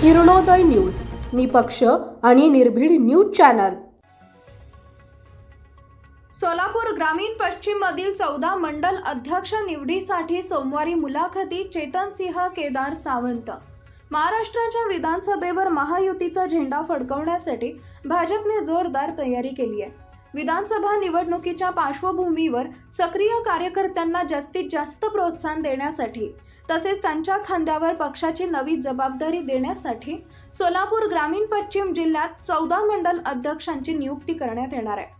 Kiranoday news निपक्ष आणि निर्भीड न्यूज चॅनल. सोलापूर ग्रामीण पश्चिम मधील चौदा मंडल अध्यक्ष निवडीसाठी सोमवारी मुलाखती चेतन सिंह केदार सावंत. महाराष्ट्राच्या विधानसभेवर महायुतीचा झेंडा फडकवण्यासाठी भाजपने जोरदार तयारी केली आहे. विधानसभा निवडणुकीच्या पार्श्वभूमीवर सक्रिय कार्यकर्त्यांना जास्तीत जास्त प्रोत्साहन देण्यासाठी तसेच त्यांच्या खांद्यावर पक्षाची नवी जबाबदारी देण्यासाठी सोलापूर ग्रामीण पश्चिम जिल्ह्यात चौदा मंडल अध्यक्षांची नियुक्ती करण्यात येणार आहे.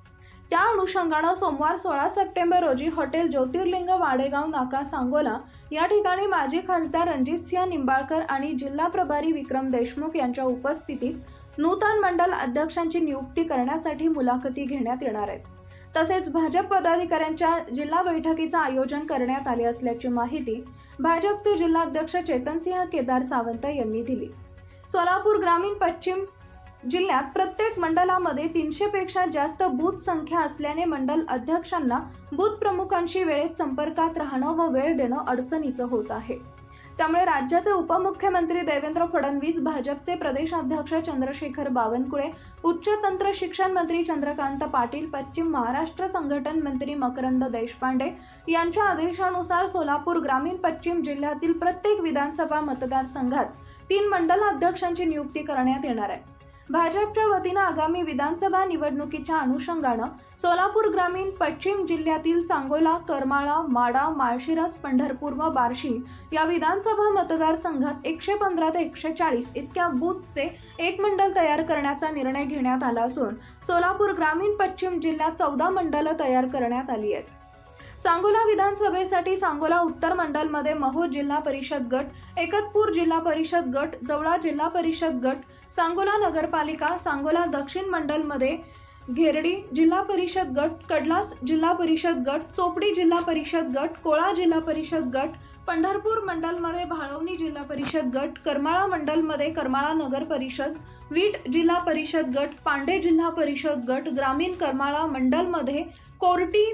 त्या अनुषंगानं सोमवार सोळा सप्टेंबर रोजी हॉटेल ज्योतिर्लिंग वाडेगाव नाका सांगोला या ठिकाणी माजी खासदार रणजितसिंह निंबाळकर आणि जिल्हा प्रभारी विक्रम देशमुख यांच्या उपस्थितीत नूतन मंडल अध्यक्षांची नियुक्ती करण्यासाठी मुलाखती घेण्यात येणार आहेत. तसेच भाजप पदाधिकाऱ्यांच्या जिल्हा बैठकीचं आयोजन करण्यात आले असल्याची माहिती भाजपचे जिल्हाध्यक्ष चेतनसिंह केदार सावंत यांनी दिली. सोलापूर ग्रामीण पश्चिम जिल्ह्यात प्रत्येक मंडलामध्ये तीनशे पेक्षा जास्त बूथ संख्या असल्याने मंडल अध्यक्षांना बूथ प्रमुखांशी वेळेत संपर्कात राहणं व वेळ देणं अडचणीचं होत आहे. त्यामुळे राज्याचे उपमुख्यमंत्री देवेंद्र फडणवीस भाजपचे प्रदेशाध्यक्ष चंद्रशेखर बावनकुळे उच्च तंत्र शिक्षण मंत्री चंद्रकांत पाटील पश्चिम महाराष्ट्र संघटन मंत्री मकरंद देशपांडे यांच्या आदेशानुसार सोलापूर ग्रामीण पश्चिम जिल्ह्यातील प्रत्येक विधानसभा मतदारसंघात तीन मंडल अध्यक्षांची नियुक्ती करण्यात येणार आहे. भाजपच्या वतीनं आगामी विधानसभा निवडणुकीच्या अनुषंगानं सोलापूर ग्रामीण पश्चिम जिल्ह्यातील सांगोला करमाळा माडा माळशिरस पंढरपूर व बार्शी या विधानसभा मतदारसंघात एकशे पंधरा ते एकशे चाळीस इतक्या बूथचे एक मंडल तयार करण्याचा निर्णय घेण्यात आला असून सोलापूर ग्रामीण पश्चिम जिल्ह्यात चौदा मंडलं तयार करण्यात आली आहेत. सांगोला विधानसभेसाठी सांगोला उत्तर मंडलमध्ये महो जिल्हा परिषद गट एकतपूर जिल्हा परिषद गट जवळा जिल्हा परिषद गट सांगोला नगरपालिका सांगोला दक्षिण मंडलमध्ये घेरडी जिल्हा परिषद गट कडलास जिल्हा परिषद गट चोपडी जिल्हा परिषद गट कोळा जिल्हा परिषद गट पंढरपूर मंडलमध्ये भाळवणी जिल्हा परिषद गट करमाळा मंडलमध्ये करमाळा नगर परिषद वीट जिल्हा परिषद गट पांडे जिल्हा परिषद गट ग्रामीण करमाळा मंडलमध्ये कोरटी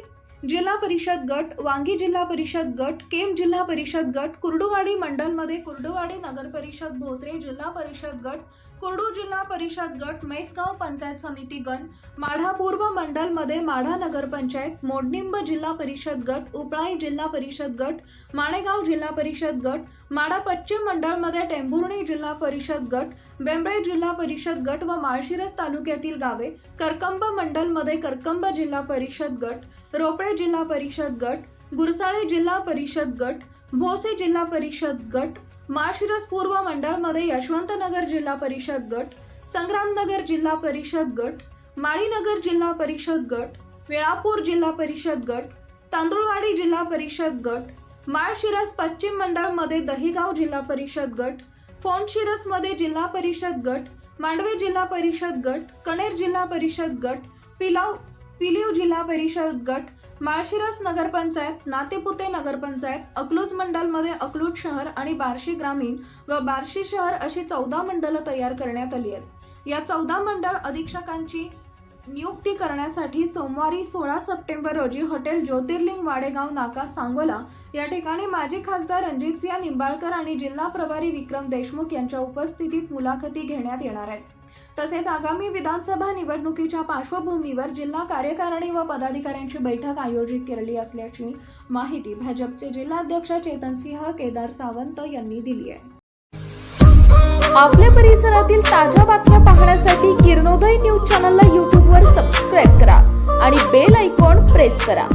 जिल्हा परिषद गट वांगी जिल्हा परिषद गट केम जिल्हा परिषद गट कुर्डुवाडी मंडलमध्ये कुर्डुवाडी नगर परिषद भोसरे जिल्हा परिषद गट कुर्डू जिल्हा परिषद गट मेसगाव पंचायत समिती गण माढा पूर्व मंडलमध्ये माढा नगरपंचायत मोडनिंब जिल्हा परिषद गट उपळाई जिल्हा परिषद गट माणेगाव जिल्हा परिषद गट माढा पश्चिम मंडळमध्ये टेंभुर्णी जिल्हा परिषद गट बेंबळे जिल्हा परिषद गट व माळशिरस तालुक्यातील गावे करकंब मंडलमध्ये करकंब जिल्हा परिषद गट रोपळे जिल्हा परिषद गट गुरसाळे जिल्हा परिषद गट भोसे जिल्हा परिषद गट माळशिरस पूर्व मंडळमध्ये यशवंतनगर जिल्हा परिषद गट संग्रामनगर जिल्हा परिषद गट माळीनगर जिल्हा परिषद गट वेळापूर जिल्हा परिषद गट तांदुळवाडी जिल्हा परिषद गट माळशिरस पश्चिम मंडळमध्ये दहिगाव जिल्हा परिषद गट फोंडशिरसमध्ये जिल्हा परिषद गट मांडवे जिल्हा परिषद गट कणेर जिल्हा परिषद गट पिलाव पिलीव जिल्हा परिषद गट माळशिरस नगरपंचायत नातेपुते नगरपंचायत अकलूज मंडलमध्ये अकलूज शहर आणि बार्शी ग्रामीण व बार्शी शहर अशी चौदा मंडलं तयार करण्यात आली आहेत. या चौदा मंडळ अधीक्षकांची नियुक्ती करण्यासाठी सोमवारी सोळा सप्टेंबर रोजी हॉटेल ज्योतिर्लिंग वाडेगाव नाका सांगोला या ठिकाणी माजी खासदार रणजितसिंह निंबाळकर आणि जिल्हा प्रभारी विक्रम देशमुख यांच्या उपस्थितीत मुलाखती घेण्यात येणार आहेत. तसेच आगामी विधानसभा निवडणुकीच्या पार्श्वभूमीवर जिल्हा कार्यकारिणी व पदाधिकाऱ्यांची बैठक आयोजित केलेली असल्याची माहिती भाजपचे जिल्हाध्यक्ष चेतनसिंह केदार सावंत यांनी दिली आहे. आपल्या परिसरातील ताज्या बातम्या पाहण्यासाठी किरणोदय न्यूज चॅनलला यूट्यूबवर सबस्क्राईब करा आणि बेल आयकॉन प्रेस करा.